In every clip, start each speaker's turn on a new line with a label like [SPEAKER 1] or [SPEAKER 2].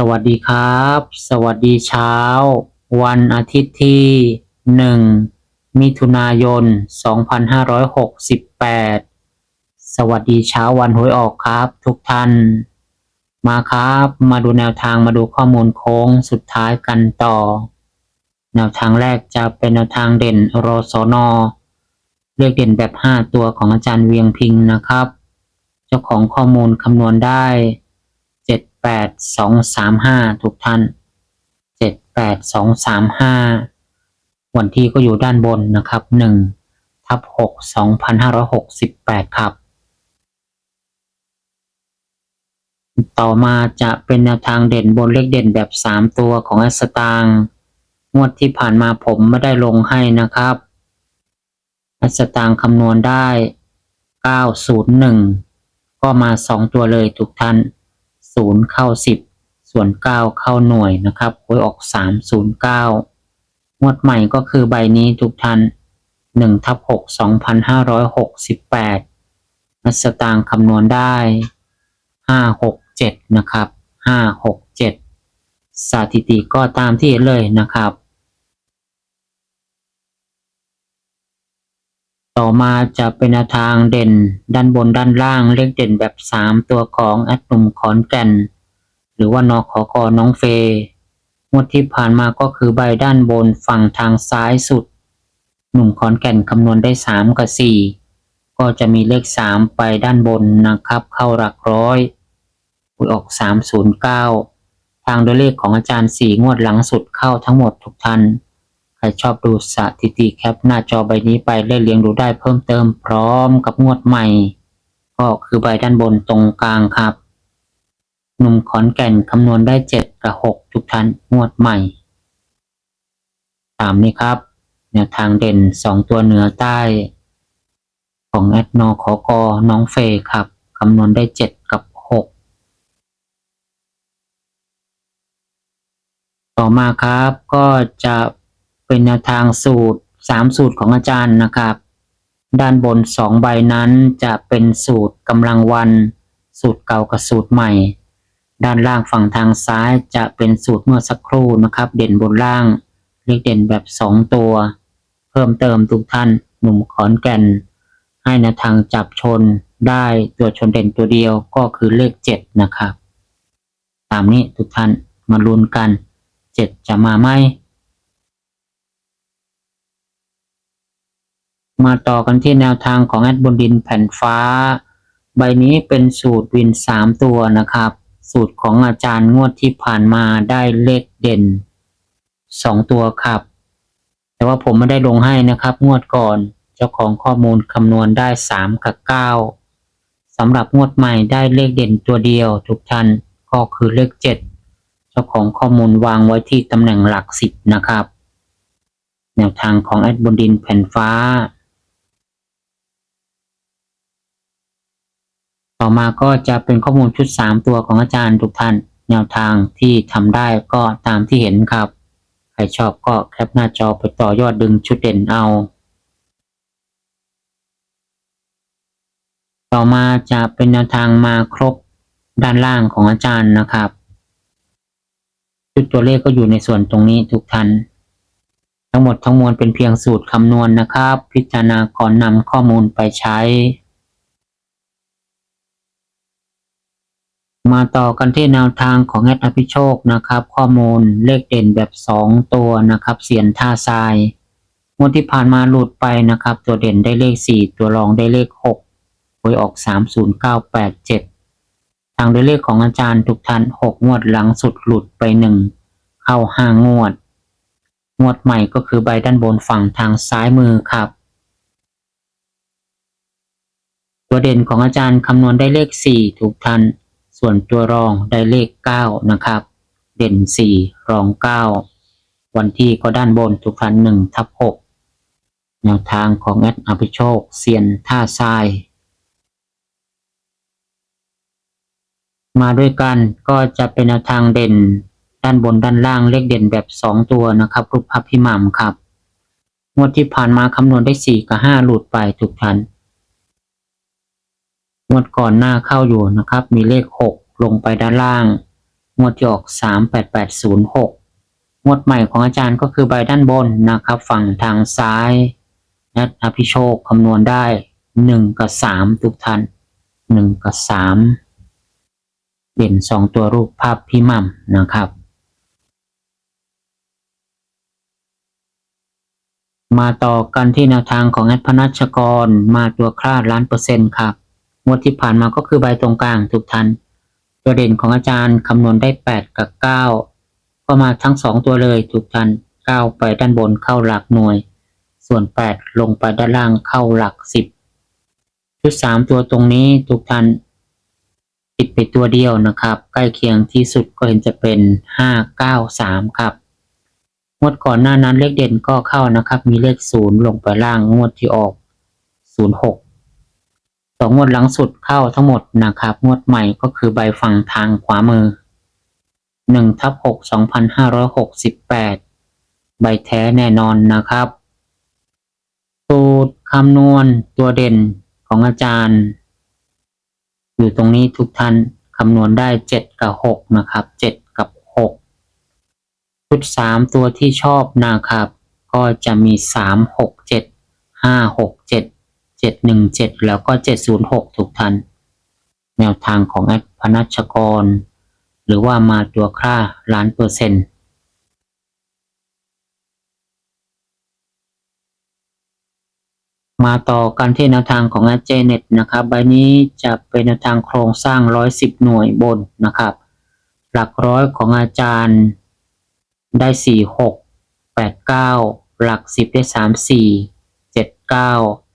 [SPEAKER 1] สวัสดีครับ สวัสดีเช้า วันอาทิตย์ที่หนึ่งมิถุนายน 2568 สวัสดีเช้าวันหวยออกครับ ทุกท่าน มาครับมาดูแนวทางมาดูข้อมูลโค้งสุดท้ายกันต่อ แนวทางแรกจะเป็นแนวทางเด่นโรสนอเรียกเด่นแบบ 5 ตัวของอาจารย์เวียงพิงนะครับ เจ้าของข้อมูลคำนวณได้ แปดสองสามห้าทุกท่านเจ็ดแปดสองสามห้าวันที่ก็อยู่ด้านบนนะครับหนึ่งทับหกสองพันห้าร้อยหกสิบแปดครับ ต่อมาจะเป็นแนวทางเด่นบนเลขเด่นแบบสามตัวของอัสตางงวดที่ผ่านมาผมไม่ได้ลงให้นะครับอัสตางค์คำนวณได้เก้าศูนย์หนึ่งก็มาสองตัวเลยทุกท่าน ศูนย์เข้าสิบส่วนเก้าเข้าหน่วยนะครับหวยออกสามศูนย์เก้างวดใหม่ก็คือใบนี้ทุกท่านหนึ่งทับหกสองพันห้าร้อยหกสิบแปดนัสตางคำนวณได้ห้าหกเจ็ดนะครับห้าหกเจ็ดสถิติก็ตามที่เลยนะครับ ต่อมาจะเป็นแนวทางเด่นด้านบนด้านล่างเลขเด่นแบบ 3 ตัวของแอดหนุ่มขอนแก่น หรือว่านอขอกอน้องเฟยงวดที่ผ่านมาก็คือใบด้านบนฝั่งทางซ้ายสุด หนุ่มขอนแก่นคำนวณได้ 3 กับ 4 ก็จะมีเลข 3 ไปด้านบนนะครับ เข้าหลักร้อยหวยออก 309 ทางโดยเลขของอาจารย์ 4 งวดหลังสุดเข้าทั้งหมดทุกท่าน รชอบดูสถิติแคปหน้าจอใบนี้ไปเล่นเลียงดูได้เพิ่มเติมพร้อมกับงวดใหม่ ก็คือใบด้านบนตรงกลางครับ หนุ่มขอนแก่นคำนวณได้เจ็ดกับหกทุกท่านงวดใหม่ตามนี้ครับ แนวทางเด่นสองตัวเหนือใต้ ของแอดนอขอกอน้องเฟย์ครับคำนวณได้เจ็ดกับหกต่อมาครับก็จะ เป็นแนวทางสูตรสามสูตรของอาจารย์นะครับ ด้านบนสองใบนั้นจะเป็นสูตรกำลังวัน สูตรเก่ากับสูตรใหม่ ด้านล่างฝั่งทางซ้ายจะเป็นสูตรเมื่อสักครู่นะครับ เด่นบนล่าง เลขเด่นแบบสองตัว เพิ่มเติมทุกท่านหนุ่มขอนแก่น ให้แนวทางจับชนได้ตัวชนเด่นตัวเดียวก็คือเลขเจ็ดนะครับ ตามนี้ทุกท่านมาลุ้นกันเจ็ดจะมาไหม มาต่อกันที่แนวทางของแอดบนดินแผ่นฟ้า ใบนี้เป็นสูตรวินสามตัวนะครับ สูตรของอาจารย์งวดที่ผ่านมาได้เลขเด่นสองตัวครับ แต่ว่าผมไม่ได้ลงให้นะครับ งวดก่อนเจ้าของข้อมูลคำนวณได้สามกับเก้าสำหรับงวดใหม่ได้เลขเด่นตัวเดียวทุกท่านก็คือเลขเจ็ดเจ้าของข้อมูลวางไว้ที่ตำแหน่งหลักสิบนะครับ แนวทางของแอดบนดินแผ่นฟ้า ต่อมาก็จะเป็นข้อมูลชุด 3 ตัวของอาจารย์ทุกท่าน แนวทางที่ทำได้ก็ตามที่เห็นครับ ใครชอบก็แคปหน้าจอไปต่อยอดดึงชุดเด่นเอา ต่อมาจะเป็นแนวทางมาครบด้านล่างของอาจารย์นะครับชุดตัวเลขก็อยู่ในส่วนตรงนี้ทุกท่านทั้งหมดทั้งมวลเป็นเพียงสูตรคำนวณนะครับ พิจารณาก่อนนำข้อมูลไปใช้ มาต่อกันที่แนวทางของแอดอภิโชคนะครับ ข้อมูลเลขเด่นแบบ 2 ตัวนะครับเสียนท่าทรายงวดที่ผ่านมาหลุดไปนะครับ ตัวเด่นได้เลข 4 ตัวรองได้เลข6หวยออก 30987 ทางด้วยเลขของอาจารย์ทุกท่าน6งวดหลังสุดหลุดไป 1 เข้า 5 งวด งวดใหม่ก็คือใบด้านบนฝั่งทางซ้ายมือครับตัวเด่นของอาจารย์คำนวณได้เลขสี่ทุกท่าน ส่วนตัวรองได้เลขเก้านะครับ เด่นสี่รองเก้าวันที่ก็ด้านบนทุกท่านหนึ่งทับหกแนวทางของแอดอภิโชคเซียนท่าทราย มาด้วยกันก็จะเป็นแนวทางเด่นด้านบนด้านล่างเลขเด่นแบบสองตัวนะครับ รูปพับพิมพ์ครับ งวดที่ผ่านมาคำนวณได้สี่กับห้าหลุดไปทุกท่าน งวดก่อนหน้าเข้าอยู่นะครับ มีเลขหกลงไปด้านล่าง งวดที่ออกสามแปดแปดศูนย์หกงวดใหม่ของอาจารย์ก็คือใบด้านบนนะครับ ฝั่งทางซ้ายนัดอภิโชคคำนวณได้หนึ่งกับสามทุกท่านหนึ่งกับสามเด่นสองตัวรูปภาพพิมพ์นะครับมาต่อกันที่แนวทางของแอดพนัชกรมาตัวคลาดล้านเปอร์เซ็นต์ครับ งวดที่ผ่านมาก็คือใบตรงกลางทุกท่านตัวเด่นของอาจารย์คำนวณได้ 8 กับ 9 ก็มาทั้ง 2 ตัวเลยทุกท่าน9 ไปด้านบนเข้าหลักหน่วย ส่วน 8 ลงไปด้านล่างเข้าหลัก 10 ชุด 3 ตัวตรงนี้ทุกท่านติดไปตัวเดียวนะครับ ใกล้เคียงที่สุดก็เห็นจะเป็น 5 9 3 ครับงวดก่อนหน้านั้นเลขเด่นก็เข้านะครับ มีเลข 0 ลงไปล่างงวดที่ออก 06 สองงวดหลังสุดเข้าทั้งหมดนะครับ งวดใหม่ก็คือใบฝั่งทางขวามือหนึ่งทับหกสองพันห้าร้อยหกสิบแปดใบแท้แน่นอนนะครับสูตรคำนวณตัวเด่นของอาจารย์ อยู่ตรงนี้ทุกท่านคำนวณได้เจ็ดกับหกนะครับเจ็ดกับหกชุดสามตัวที่ชอบนะครับ ก็จะมีสามหกเจ็ดห้าหกเจ็ดหนึ่งเจ็ดแล้วก็เจ็ดศูนย์หกถูกทัน แนวทางของแอดพนัชกร หรือว่ามาตัวค่าล้านเปอร์เซ็นต์มาต่อกันที่แนวทางของแอดเจเน็ตนะครับ ใบนี้จะเป็นแนวทางโครงสร้างร้อยสิบหน่วยบนนะครับ หลักร้อยของอาจารย์ได้สี่หกแปดเก้าหลักสิบได้สามสี่เจ็ดเก้า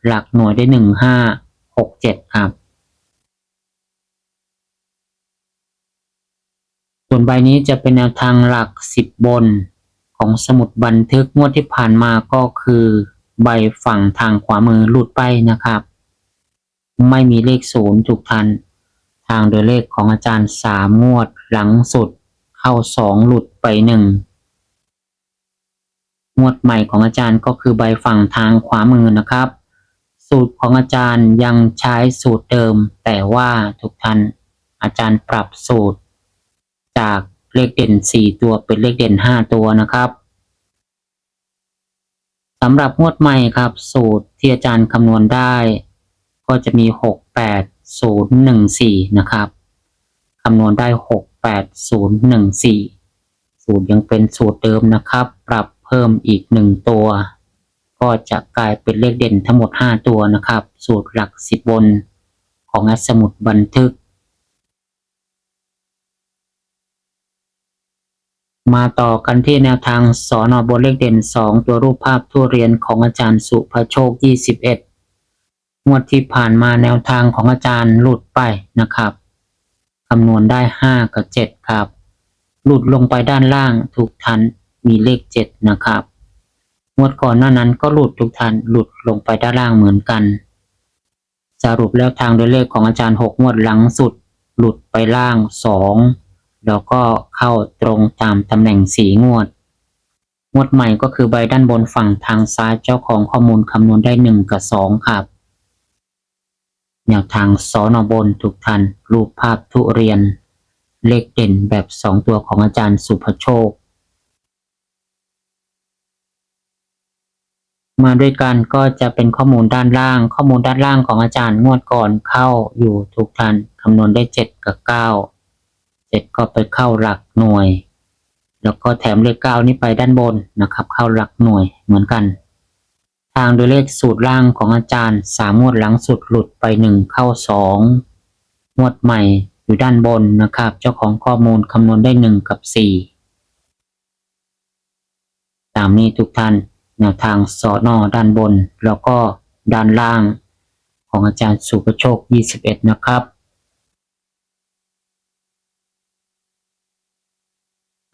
[SPEAKER 1] หลักหน่วยได้หนึ่งห้าหกเจ็ดครับ ส่วนใบนี้จะเป็นแนวทางหลักสิบบนของสมุดบันทึกงวดที่ผ่านมาก็คือ ใบฝั่งทางขวามือหลุดไปนะครับ ไม่มีเลขศูนย์ถูกทัน ทางโดยเลขของอาจารย์สามงวดหลังสุด เข้าสองหลุดไปหนึ่งงวดใหม่ของอาจารย์ก็คือใบฝั่งทางขวามือนะครับ สูตรของอาจารย์ยังใช้สูตรเดิม แต่ว่าทุกท่านอาจารย์ปรับสูตร จากเลขเด่น 4 ตัวเป็นเลขเด่น 5 ตัวนะครับสำหรับงวดใหม่ครับ สูตรที่อาจารย์คำนวณได้ ก็จะมี 6 8 0 1 4 นะครับคำนวณได้ 6 8 0 1 4 สูตรยังเป็นสูตรเดิมนะครับ ปรับเพิ่มอีก 1 ตัว ก็จะกลายเป็นเลขเด่นทั้งหมด 5 ตัวนะครับ สูตรหลัก 10 บนของสมุดบันทึก มาต่อกันที่แนวทางสอนอบนเลขเด่น 2 ตัวรูปภาพทุเรียนของอาจารย์สุภโชค 21 งวดที่ผ่านมาแนวทางของอาจารย์หลุดไปนะครับคำนวณได้ 5 กับ 7 ครับ หลุดลงไปด้านล่างถูกทันมีเลข 7 นะครับ งวดก่อนหน้านั้นก็หลุดทุกทันหลุดลงไปด้านล่างเหมือนกัน สรุปแล้วทางโดยเลขของอาจารย์6งวดหลังสุด หลุดไปล่าง2แล้วก็เข้าตรงตามตำแหน่งสีงวด งวดใหม่ก็คือใบด้านบนฝั่งทางซ้ายเจ้าของข้อมูลคำนวณได้1กับ2ครับแนวทางสอนอบนทุกทันรูปภาพทุเรียน เลขเด่นแบบ2ตัวของอาจารย์สุภโชค มาด้วยกันก็จะเป็นข้อมูลด้านล่าง ข้อมูลด้านล่างของอาจารย์งวดก่อนเข้าอยู่ทุกทันคำนวณได้ 7 กับ9เจ็ดก็ไปเข้าหลักหน่วย แล้วก็แถมเลขเก้านี่ไปด้านบนนะครับ เข้าหลักหน่วยเหมือนกัน ทางโดยเลขสูตรล่างของอาจารย์สามงวดหลังสุดหลุดไปหนึ่งเข้าสองงวดใหม่อยู่ด้านบนนะครับ เจ้าของข้อมูลคำนวณได้หนึ่งกับสี่ตามนี้ทุกท่าน แนวทางสอนอด้านบน แล้วก็ด้านล่างของอาจารย์สุประโชค 21 นะครับ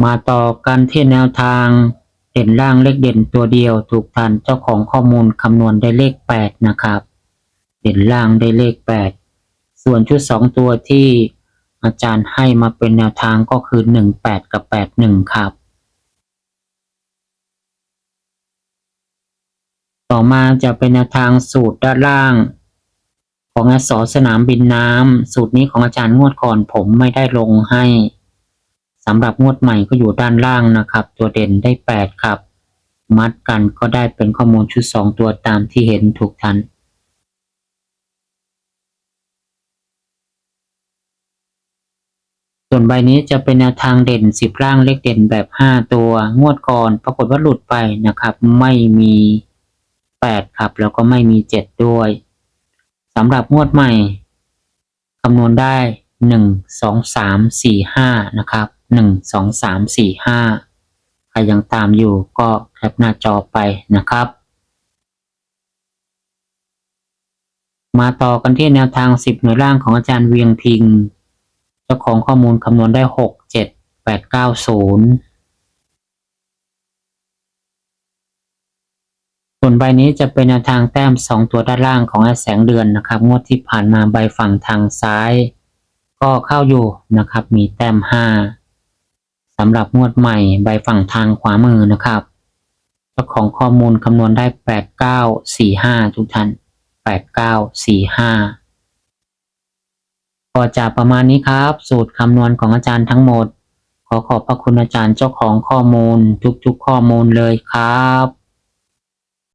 [SPEAKER 1] มาต่อกันที่แนวทางเด่นล่างเลขเด่นตัวเดียว ถูกทันเจ้าของข้อมูลคำนวณได้เลข 8 นะครับ เด่นล่างได้เลข 8 ส่วนชุด 2 ตัวที่อาจารย์ให้มาเป็นแนวทางก็คือ 18 กับ 81 ครับ ต่อมาจะเป็นแนวทางสูตรด้านล่าง ของอสสนามบินน้ำ สูตรนี้ของอาจารย์งวดก่อนผมไม่ได้ลงให้สำหรับงวดใหม่ก็อยู่ด้านล่างนะครับ ตัวเด่นได้ 8 ครับ มัดกันก็ได้เป็นข้อมูลชุด 2 ตัวตามที่เห็นถูกทันส่วนใบนี้จะเป็นแนวทางเด่น 10ล่างเลขเด่นแบบ 5 ตัว งวดก่อนปรากฏว่าหลุดไปนะครับ ไม่มี 8 ครับ แล้วก็ไม่มี 7 ด้วยสำหรับงวดใหม่คำนวณได้ 1 2 3 4 5 นะครับ 1 2 3 4 5 ใครยังตามอยู่ก็แคปหน้าจอไปนะครับ มาต่อกันที่แนวทาง 10 หน่วยล่างของอาจารย์เวียงพิง เจ้าของข้อมูลคำนวณได้ 6 7 8 9 0 ส่วนใบนี้จะเป็นแนวทางแต้ม 2 ตัวด้านล่างของแสงเดือนนะครับงวดที่ผ่านมาใบฝั่งทางซ้าย ก็เข้าอยู่นะครับ มีแต้ม 5สำหรับงวดใหม่ใบฝั่งทางขวามือนะครับเจ้าของข้อมูลคำนวณได้ 8 9 4 5 ทุกท่าน 8 9 4 5ก็จะประมาณนี้ครับ สูตรคำนวณของอาจารย์ทั้งหมด ขอขอบพระคุณอาจารย์เจ้าของข้อมูลทุกๆข้อมูลเลยครับ